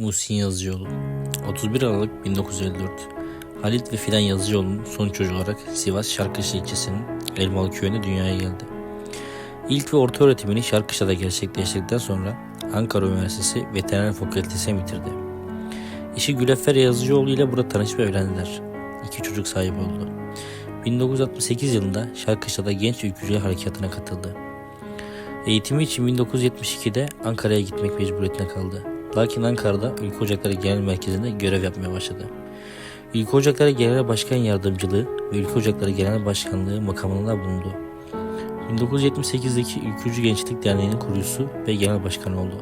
Muhsin Yazıcıoğlu 31 Aralık 1954 Halit ve Fidan Yazıcıoğlu'nun son çocuğu olarak Sivas Şarkışla ilçesinin Elmalı köyünde dünyaya geldi. İlk ve orta öğretimini Şarkışla'da gerçekleştirdikten sonra Ankara Üniversitesi Veteriner Fakültesini bitirdi. İşi Gülefer Yazıcıoğlu ile burada tanışıp evlendiler. İki çocuk sahibi oldu. 1968 yılında Şarkışla'da Genç Ülkücüler Harekatı'na katıldı. Eğitimi için 1972'de Ankara'ya gitmek mecburiyetine kaldı. Lakin Ankara'da Ülke Ocakları Genel Merkezi'nde görev yapmaya başladı. Ülke Ocakları Genel Başkan Yardımcılığı ve Ülke Ocakları Genel Başkanlığı makamında bulundu. 1978'deki Ülkücü Gençlik Derneği'nin kurucusu ve genel başkanı oldu.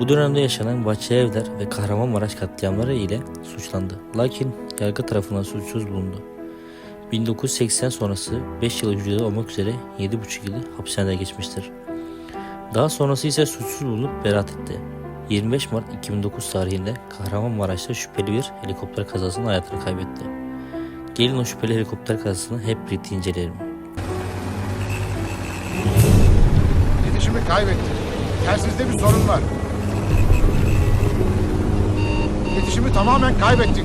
Bu dönemde yaşanan Bahçelievler ve Kahramanmaraş katliamları ile suçlandı. Lakin yargı tarafından suçsuz bulundu. 1980 sonrası 5 yıl hücrede olmak üzere 7,5 yılı hapishanede geçmiştir. Daha sonrası ise suçsuz bulunup beraat etti. 25 Mart 2009 tarihinde Kahramanmaraş'ta şüpheli bir helikopter kazasında hayatını kaybetti. Gelin o şüpheli helikopter kazasını hep birlikte inceleyelim. İletişimi kaybettik. Telsizde bir sorun var. İletişimi tamamen kaybettik.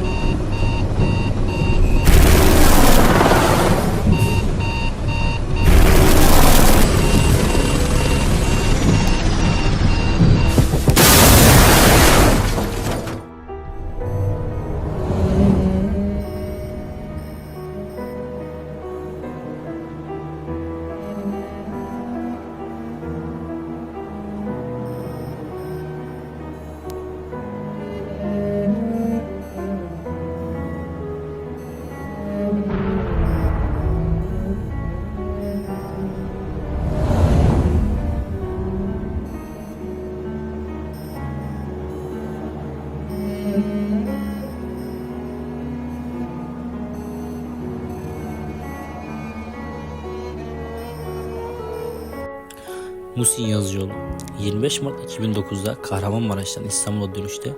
Muhsin Yazıcıoğlu 25 Mart 2009'da Kahramanmaraş'tan İstanbul'a dönüşte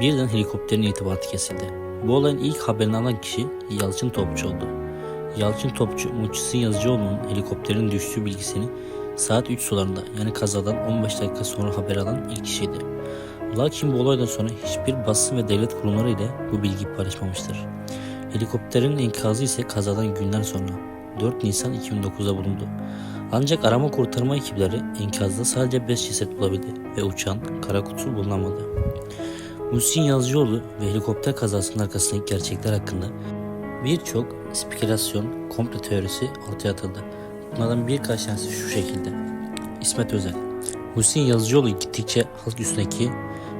birden helikopterin irtibatı kesildi. Bu olayın ilk haberini alan kişi Yalçın Topçu oldu. Yalçın Topçu, Muhsin Yazıcıoğlu'nun helikopterin düştüğü bilgisini saat 3 sularında yani kazadan 15 dakika sonra haber alan ilk kişiydi. Lakin bu olaydan sonra hiçbir basın ve devlet kurumları ile bu bilgiyi paylaşmamıştır. Helikopterin enkazı ise kazadan günler sonra 4 Nisan 2009'da bulundu. Ancak arama kurtarma ekipleri enkazda sadece 5 ceset bulabildi ve uçan kara kutu bulunamadı. Muhsin Yazıcıoğlu ve helikopter kazasının arkasındaki gerçekler hakkında birçok spekülasyon, komplo teorisi ortaya atıldı. Bunlardan birkaç tanesi şu şekilde. İsmet Özel Muhsin Yazıcıoğlu gittikçe halk üstündeki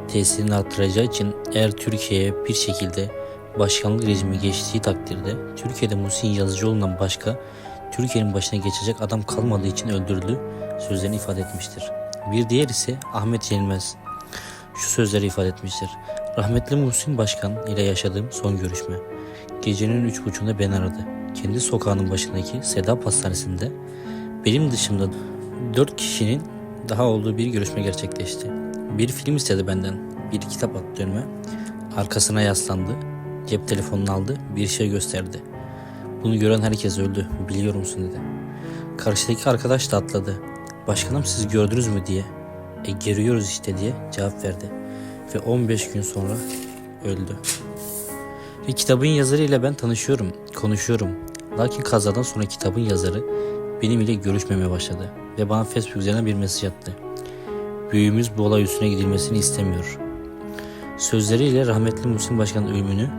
tesirini artıracağı için eğer Türkiye'ye bir şekilde başkanlık rejimi geçtiği takdirde Türkiye'de Muhsin Yazıcıoğlu'ndan başka Türkiye'nin başına geçecek adam kalmadığı için öldürüldü sözlerini ifade etmiştir. Bir diğer ise Ahmet Yenilmez şu sözleri ifade etmiştir. Rahmetli Muhsin Başkan ile yaşadığım son görüşme. Gecenin üç buçuğunda beni aradı. Kendi sokağının başındaki Sedap Hastanesi'nde benim dışımda dört kişinin daha olduğu bir görüşme gerçekleşti. Bir film istedi benden. Bir kitap attı önüme. Arkasına yaslandı. Cep telefonunu aldı. Bir şey gösterdi. Bunu gören herkes öldü. Biliyor musun dedi. Karşıdaki arkadaş da atladı. Başkanım siz gördünüz mü diye. E görüyoruz işte diye cevap verdi. Ve 15 gün sonra öldü. Ve kitabın yazarıyla ben tanışıyorum, konuşuyorum. Lakin kazadan sonra kitabın yazarı benim ile görüşmemeye başladı. Ve bana Facebook üzerinden bir mesaj attı. Büyüğümüz bu olay üstüne gidilmesini istemiyor. Sözleriyle rahmetli Muhsin Başkan'ın ölümünü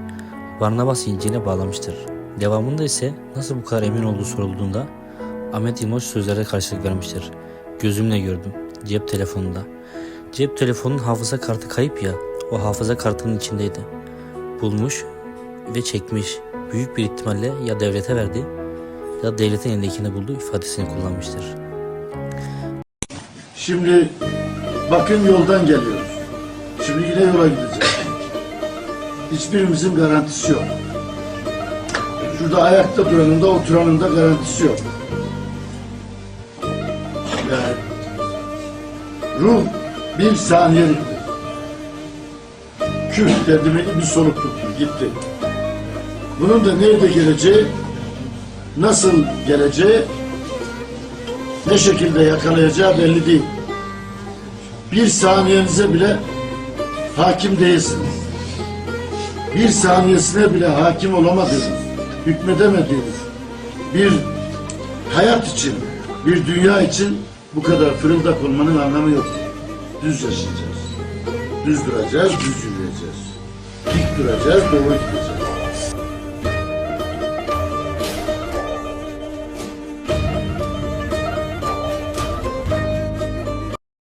Barnabas İncil'e bağlamıştır. Devamında ise nasıl bu kadar emin olduğu sorulduğunda Ahmet Yılmaz sözlere karşılık vermiştir. Gözümle gördüm. Cep telefonunda. Cep telefonunun hafıza kartı kayıp ya. O hafıza kartının içindeydi. Bulmuş ve çekmiş. Büyük bir ihtimalle ya devlete verdi ya devletin elindekini buldu ifadesini kullanmıştır. Şimdi bakın yoldan geliyoruz. Şimdi yine yola gideceğiz. Hiçbirimizin garantisi yok. Şurada ayakta duranın da oturanın garantisi yok. Yani ruh bir saniye. Küf dedi bir soluk tuttu gitti. Bunun da nerede geleceği, nasıl geleceği, ne şekilde yakalayacağı belli değil. Bir saniyenize bile hakim değilsiniz. Bir saniyesine bile hakim olamadığınız, hükmedemediğiniz bir hayat için, bir dünya için bu kadar fırıldak olmanın anlamı yok. Düz yaşayacağız. Düz duracağız, düz yürüyeceğiz. Dik duracağız, doğru gideceğiz.